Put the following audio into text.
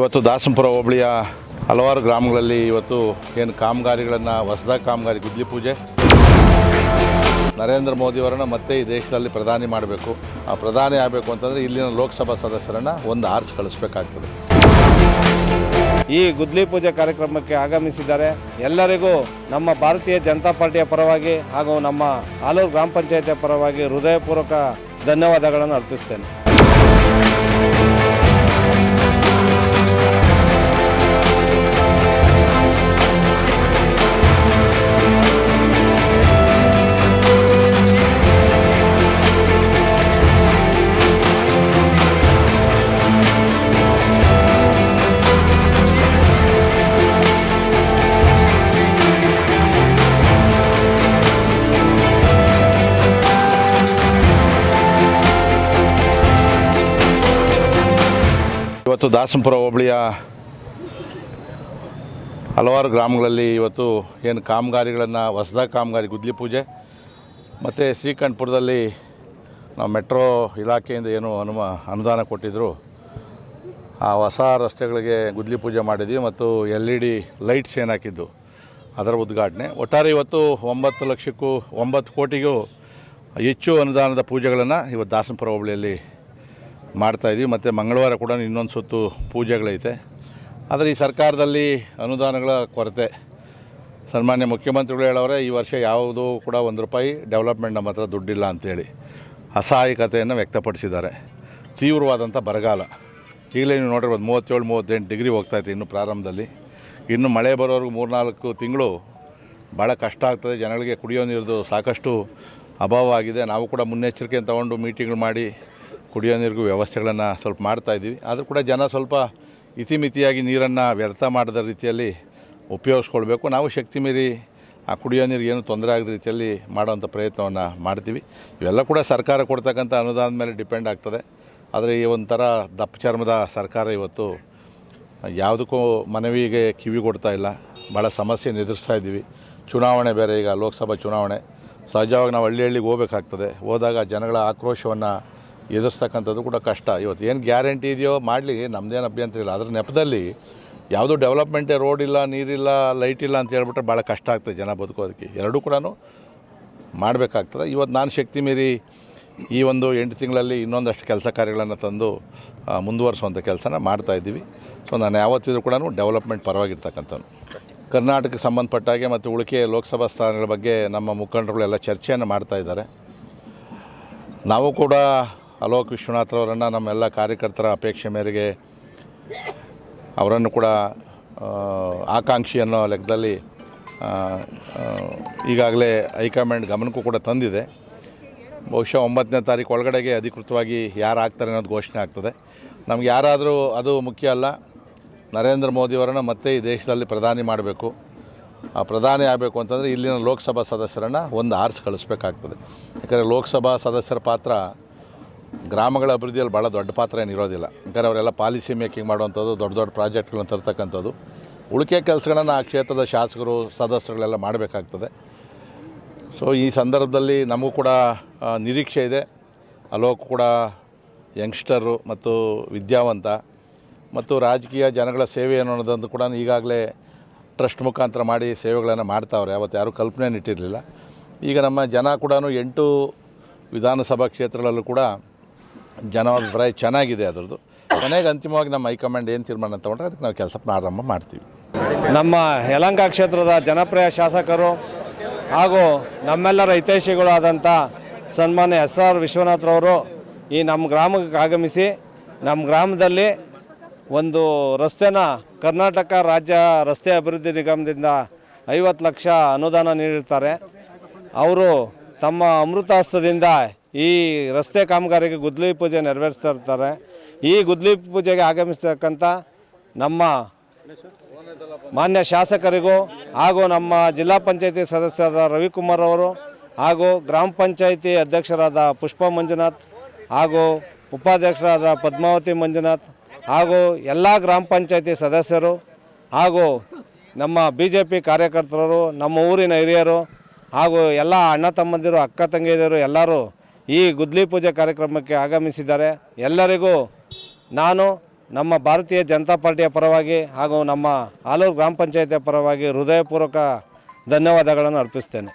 ಇವತ್ತು ದಾಸಂಪುರ ಹೋಬಳಿಯ ಹಲವಾರು ಗ್ರಾಮಗಳಲ್ಲಿ ಇವತ್ತು ಏನು ಕಾಮಗಾರಿಗಳನ್ನು, ಹೊಸದಾಗಿ ಕಾಮಗಾರಿ ಗುದ್ಲಿ ಪೂಜೆ. ನರೇಂದ್ರ ಮೋದಿಯವರನ್ನು ಮತ್ತೆ ಈ ದೇಶದಲ್ಲಿ ಪ್ರಧಾನಿ ಮಾಡಬೇಕು. ಆ ಪ್ರಧಾನಿ ಆಗಬೇಕು ಅಂತಂದರೆ ಇಲ್ಲಿನ ಲೋಕಸಭಾ ಸದಸ್ಯರನ್ನು ಒಂದು ಆರ್ಸ್ ಕಳಿಸ್ಬೇಕಾಗ್ತದೆ. ಈ ಗುದ್ಲಿ ಪೂಜೆ ಕಾರ್ಯಕ್ರಮಕ್ಕೆ ಆಗಮಿಸಿದ್ದಾರೆ ಎಲ್ಲರಿಗೂ ನಮ್ಮ ಭಾರತೀಯ ಜನತಾ ಪಾರ್ಟಿಯ ಪರವಾಗಿ ಹಾಗೂ ನಮ್ಮ ಆಲೂರು ಗ್ರಾಮ ಪಂಚಾಯತಿಯ ಪರವಾಗಿ ಹೃದಯಪೂರ್ವಕ ಧನ್ಯವಾದಗಳನ್ನು ಅರ್ಪಿಸ್ತೇನೆ. ಇವತ್ತು ದಾಸನಪುರ ಹೋಬಳಿಯ ಹಲವಾರು ಗ್ರಾಮಗಳಲ್ಲಿ ಇವತ್ತು ಏನು ಕಾಮಗಾರಿಗಳನ್ನು, ಹೊಸದಾಗಿ ಕಾಮಗಾರಿ ಗುದ್ಲಿ ಪೂಜೆ, ಮತ್ತು ಶ್ರೀಕಂಠಪುರದಲ್ಲಿ ನಾವು ಮೆಟ್ರೋ ಇಲಾಖೆಯಿಂದ ಏನು ಅನುಮ, ಅನುದಾನ ಕೊಟ್ಟಿದ್ದರು ಆ ಹೊಸ ರಸ್ತೆಗಳಿಗೆ ಗುದ್ಲಿ ಪೂಜೆ ಮಾಡಿದ್ವಿ ಮತ್ತು ಎಲ್ ಇ ಡಿ ಲೈಟ್ಸ್ ಏನು ಅದರ ಉದ್ಘಾಟನೆ. ಒಟ್ಟಾರೆ ಇವತ್ತು ಒಂಬತ್ತು ಲಕ್ಷಕ್ಕೂ, ಒಂಬತ್ತು ಕೋಟಿಗೂ ಹೆಚ್ಚು ಅನುದಾನದ ಪೂಜೆಗಳನ್ನು ಇವತ್ತು ದಾಸನಪುರ ಹೋಬಳಿಯಲ್ಲಿ ಮಾಡ್ತಾಯಿದ್ವಿ ಮತ್ತು ಮಂಗಳವಾರ ಕೂಡ ಇನ್ನೊಂದು ಸುತ್ತು ಪೂಜೆಗಳೈತೆ. ಆದರೆ ಈ ಸರ್ಕಾರದಲ್ಲಿ ಅನುದಾನಗಳ ಕೊರತೆ. ಸನ್ಮಾನ್ಯ ಮುಖ್ಯಮಂತ್ರಿಗಳು ಹೇಳೋರೆ ಈ ವರ್ಷ ಯಾವುದೂ ಕೂಡ ಒಂದು ರೂಪಾಯಿ ಡೆವಲಪ್ಮೆಂಟ್ ನಮ್ಮ ಹತ್ರ ದುಡ್ಡಿಲ್ಲ ಅಂತೇಳಿ ಅಸಹಾಯಕತೆಯನ್ನು ವ್ಯಕ್ತಪಡಿಸಿದ್ದಾರೆ. ತೀವ್ರವಾದಂಥ ಬರಗಾಲ. ಈಗಲೇ ನೀವು ನೋಡಿರ್ಬೋದು, ಮೂವತ್ತೇಳು, ಮೂವತ್ತೆಂಟು ಡಿಗ್ರಿ ಹೋಗ್ತಾಯಿತ್ತು ಇನ್ನು ಪ್ರಾರಂಭದಲ್ಲಿ. ಇನ್ನು ಮಳೆ ಬರೋರ್ಗು ಮೂರ್ನಾಲ್ಕು ತಿಂಗಳು ಭಾಳ ಕಷ್ಟ ಆಗ್ತದೆ. ಜನಗಳಿಗೆ ಕುಡಿಯೋ ನೀರದು ಸಾಕಷ್ಟು ಅಭಾವ ಆಗಿದೆ. ನಾವು ಕೂಡ ಮುನ್ನೆಚ್ಚರಿಕೆಯನ್ನು ತಗೊಂಡು ಮೀಟಿಂಗ್ ಮಾಡಿ ಕುಡಿಯೋ ನೀರಿಗೂ ವ್ಯವಸ್ಥೆಗಳನ್ನು ಸ್ವಲ್ಪ ಮಾಡ್ತಾಯಿದ್ದೀವಿ ಆದರೂ ಕೂಡ ಜನ ಸ್ವಲ್ಪ ಇತಿಮಿತಿಯಾಗಿ ನೀರನ್ನು ವ್ಯರ್ಥ ಮಾಡದ ರೀತಿಯಲ್ಲಿ ಉಪಯೋಗಿಸ್ಕೊಳ್ಬೇಕು. ನಾವು ಶಕ್ತಿ ಮೀರಿ ಆ ಕುಡಿಯೋ ನೀರಿಗೆ ಏನು ತೊಂದರೆ ಆಗದ ರೀತಿಯಲ್ಲಿ ಮಾಡೋವಂಥ ಪ್ರಯತ್ನವನ್ನು ಮಾಡ್ತೀವಿ. ಇವೆಲ್ಲ ಕೂಡ ಸರ್ಕಾರ ಕೊಡ್ತಕ್ಕಂಥ ಅನುದಾನದ ಮೇಲೆ ಡಿಪೆಂಡ್ ಆಗ್ತದೆ. ಆದರೆ ಈ ಒಂಥರ ದಪ್ಪ ಚರ್ಮದ ಸರ್ಕಾರ ಇವತ್ತು ಯಾವುದಕ್ಕೂ ಮನವಿಗೆ ಕಿವಿ ಕೊಡ್ತಾ ಇಲ್ಲ. ಭಾಳ ಸಮಸ್ಯೆಯನ್ನು ಎದುರಿಸ್ತಾ ಇದ್ದೀವಿ. ಚುನಾವಣೆ ಬೇರೆ ಈಗ ಲೋಕಸಭಾ ಚುನಾವಣೆ. ಸಹಜವಾಗಿ ನಾವು ಹಳ್ಳಿ ಹಳ್ಳಿಗೆ ಹೋಗ್ಬೇಕಾಗ್ತದೆ. ಹೋದಾಗ ಜನಗಳ ಆಕ್ರೋಶವನ್ನು ಎದುರಿಸ್ತಕ್ಕಂಥದ್ದು ಕೂಡ ಕಷ್ಟ. ಇವತ್ತು ಏನು ಗ್ಯಾರಂಟಿ ಇದೆಯೋ ಮಾಡಲಿ ನಮ್ಮದೇನು ಅಭ್ಯಂತರ ಇಲ್ಲ. ಅದರ ನೆಪದಲ್ಲಿ ಯಾವುದೂ ಡೆವಲಪ್ಮೆಂಟೇ ರೋಡ್ ಇಲ್ಲ ನೀರಿಲ್ಲ ಲೈಟ್ ಇಲ್ಲ ಅಂತ ಹೇಳ್ಬಿಟ್ರೆ ಭಾಳ ಕಷ್ಟ ಆಗ್ತದೆ ಜನ ಬದುಕೋದಕ್ಕೆ. ಎರಡೂ ಕೂಡ ಮಾಡಬೇಕಾಗ್ತದೆ. ಇವತ್ತು ನಾನು ಶಕ್ತಿ ಮೀರಿ ಈ ಒಂದು ಎಂಟು ತಿಂಗಳಲ್ಲಿ ಇನ್ನೊಂದಷ್ಟು ಕೆಲಸ ಕಾರ್ಯಗಳನ್ನು ತಂದು ಮುಂದುವರಿಸುವಂಥ ಕೆಲಸನ ಮಾಡ್ತಾಯಿದ್ದೀವಿ ಸೊ ನಾನು ಯಾವತ್ತಿದ್ರೂ ಕೂಡ ಡೆವಲಪ್ಮೆಂಟ್ ಪರವಾಗಿರ್ತಕ್ಕಂಥವ್ನು ಕರ್ನಾಟಕಕ್ಕೆ ಸಂಬಂಧಪಟ್ಟ ಹಾಗೆ ಮತ್ತು ಉಳಿಕೆ ಲೋಕಸಭಾ ಸ್ಥಾನಗಳ ಬಗ್ಗೆ ನಮ್ಮ ಮುಖಂಡರುಗಳೆಲ್ಲ ಚರ್ಚೆಯನ್ನು ಮಾಡ್ತಾ ಇದ್ದಾರೆ. ನಾವು ಕೂಡ ಅಲೋಕ್ ವಿಶ್ವನಾಥ್ರವರನ್ನು ನಮ್ಮೆಲ್ಲ ಕಾರ್ಯಕರ್ತರ ಅಪೇಕ್ಷೆ ಮೇರೆಗೆ ಅವರನ್ನು ಕೂಡ ಆಕಾಂಕ್ಷಿ ಅನ್ನೋ ಲೆಕ್ಕದಲ್ಲಿ ಈಗಾಗಲೇ ಹೈಕಮಾಂಡ್ ಗಮನಕ್ಕೂ ಕೂಡ ತಂದಿದೆ. ಬಹುಶಃ ಒಂಬತ್ತನೇ ತಾರೀಕು ಒಳಗಡೆಗೆ ಅಧಿಕೃತವಾಗಿ ಯಾರು ಆಗ್ತಾರೆ ಅನ್ನೋದು ಘೋಷಣೆ ಆಗ್ತದೆ. ನಮ್ಗೆ ಯಾರಾದರೂ ಅದು ಮುಖ್ಯ ಅಲ್ಲ, ನರೇಂದ್ರ ಮೋದಿಯವರನ್ನು ಮತ್ತೆ ಈ ದೇಶದಲ್ಲಿ ಪ್ರಧಾನಿ ಮಾಡಬೇಕು. ಆ, ಪ್ರಧಾನಿ ಆಗಬೇಕು ಅಂತಂದರೆ ಇಲ್ಲಿನ ಲೋಕಸಭಾ ಸದಸ್ಯರನ್ನು ಒಂದು ಆರಿಸಿ ಕಳಿಸ್ಬೇಕಾಗ್ತದೆ. ಯಾಕಂದರೆ ಲೋಕಸಭಾ ಸದಸ್ಯರ ಪಾತ್ರ ಗ್ರಾಮಗಳ ಅಭಿವೃದ್ಧಿಯಲ್ಲಿ ಭಾಳ ದೊಡ್ಡ ಪಾತ್ರ ಏನು ಇರೋದಿಲ್ಲ. ಯಾಕಂದರೆ ಅವರೆಲ್ಲ ಪಾಲಿಸಿ ಮೇಕಿಂಗ್ ಮಾಡುವಂಥದ್ದು, ದೊಡ್ಡ ದೊಡ್ಡ ಪ್ರಾಜೆಕ್ಟ್ಗಳನ್ನ ತರ್ತಕ್ಕಂಥದ್ದು. ಉಳಿಕೆ ಕೆಲಸಗಳನ್ನು ಆ ಕ್ಷೇತ್ರದ ಶಾಸಕರು, ಸದಸ್ಯರುಗಳೆಲ್ಲ ಮಾಡಬೇಕಾಗ್ತದೆ. ಸೊ ಈ ಸಂದರ್ಭದಲ್ಲಿ ನಮಗೂ ಕೂಡ ನಿರೀಕ್ಷೆ ಇದೆ. ಅಲೋಕ್ ಕೂಡ ಯಂಗ್ಸ್ಟರು ಮತ್ತು ವಿದ್ಯಾವಂತ ಮತ್ತು ರಾಜಕೀಯ ಜನಗಳ ಸೇವೆ ಅನ್ನೋದನ್ನು ಕೂಡ ಈಗಾಗಲೇ ಟ್ರಸ್ಟ್ ಮುಖಾಂತರ ಮಾಡಿ ಸೇವೆಗಳನ್ನು ಮಾಡ್ತಾವ್ರೆ. ಅವತ್ತು ಯಾರೂ ಕಲ್ಪನೆ ಇಟ್ಟಿರಲಿಲ್ಲ ಈಗ ನಮ್ಮ ಜನ ಕೂಡ ಎಂಟು ವಿಧಾನಸಭಾ ಕ್ಷೇತ್ರಗಳಲ್ಲೂ ಕೂಡ ಜನ ಅಭಿಪ್ರಾಯ ಚೆನ್ನಾಗಿದೆ ಅದರದ್ದು. ಕೊನೆಗೆ ಅಂತಿಮವಾಗಿ ನಮ್ಮ ಹೈಕಮಾಂಡ್ ಏನು ತೀರ್ಮಾನ ತೊಗೊಂಡ್ರೆ ಅದಕ್ಕೆ ನಾವು ಕೆಲಸ ಪ್ರಾರಂಭ ಮಾಡ್ತೀವಿ. ನಮ್ಮ ಯಲಂಕ ಕ್ಷೇತ್ರದ ಜನಪ್ರಿಯ ಶಾಸಕರು ಹಾಗೂ ನಮ್ಮೆಲ್ಲರ ಹಿತೈಷಿಗಳು ಆದಂಥ ಸನ್ಮಾನ್ಯ ಎಸ್ ಆರ್ ವಿಶ್ವನಾಥ್ರವರು ಈ ನಮ್ಮ ಗ್ರಾಮಕ್ಕೆ ಆಗಮಿಸಿ ನಮ್ಮ ಗ್ರಾಮದಲ್ಲಿ ಒಂದು ರಸ್ತೆನ ಕರ್ನಾಟಕ ರಾಜ್ಯ ರಸ್ತೆ ಅಭಿವೃದ್ಧಿ ನಿಗಮದಿಂದ ಐವತ್ತು ಲಕ್ಷ ಅನುದಾನ ನೀಡಿರ್ತಾರೆ. ಅವರು ತಮ್ಮ ಅಮೃತಾಸ್ತ್ರದಿಂದ ಈ ರಸ್ತೆ ಕಾಮಗಾರಿಗೆ ಗುದ್ಲಿ ಪೂಜೆ ನೆರವೇರಿಸ್ತಾ ಇರ್ತಾರೆ. ಈ ಗುದ್ಲಿ ಪೂಜೆಗೆ ಆಗಮಿಸ್ತಕ್ಕಂಥ ನಮ್ಮ ಮಾನ್ಯ ಶಾಸಕರಿಗೂ ಹಾಗೂ ನಮ್ಮ ಜಿಲ್ಲಾ ಪಂಚಾಯತಿ ಸದಸ್ಯರಾದ ರವಿಕುಮಾರ್ ಅವರು ಹಾಗೂ ಗ್ರಾಮ ಪಂಚಾಯತಿ ಅಧ್ಯಕ್ಷರಾದ ಪುಷ್ಪ ಮಂಜುನಾಥ್ ಹಾಗೂ ಉಪಾಧ್ಯಕ್ಷರಾದ ಪದ್ಮಾವತಿ ಮಂಜುನಾಥ್ ಹಾಗೂ ಎಲ್ಲ ಗ್ರಾಮ ಪಂಚಾಯತಿ ಸದಸ್ಯರು ಹಾಗೂ ನಮ್ಮ ಬಿ ಜೆ ಪಿ ಕಾರ್ಯಕರ್ತರು, ನಮ್ಮ ಊರಿನ ಹಿರಿಯರು ಹಾಗೂ ಎಲ್ಲ ಅಣ್ಣ ತಮ್ಮಂದಿರು, ಅಕ್ಕ ತಂಗಿಯರು ಎಲ್ಲರೂ ಈ ಗುದ್ಲಿ ಪೂಜೆ ಕಾರ್ಯಕ್ರಮಕ್ಕೆ ಆಗಮಿಸಿದ್ದಾರೆ ಎಲ್ಲರಿಗೂ ನಾನು ನಮ್ಮ ಭಾರತೀಯ ಜನತಾ ಪಾರ್ಟಿಯ ಪರವಾಗಿ ಹಾಗೂ ನಮ್ಮ ಆಲೂರು ಗ್ರಾಮ ಪಂಚಾಯತಿಯ ಪರವಾಗಿ ಹೃದಯಪೂರ್ವಕ ಧನ್ಯವಾದಗಳನ್ನು ಅರ್ಪಿಸ್ತೇನೆ.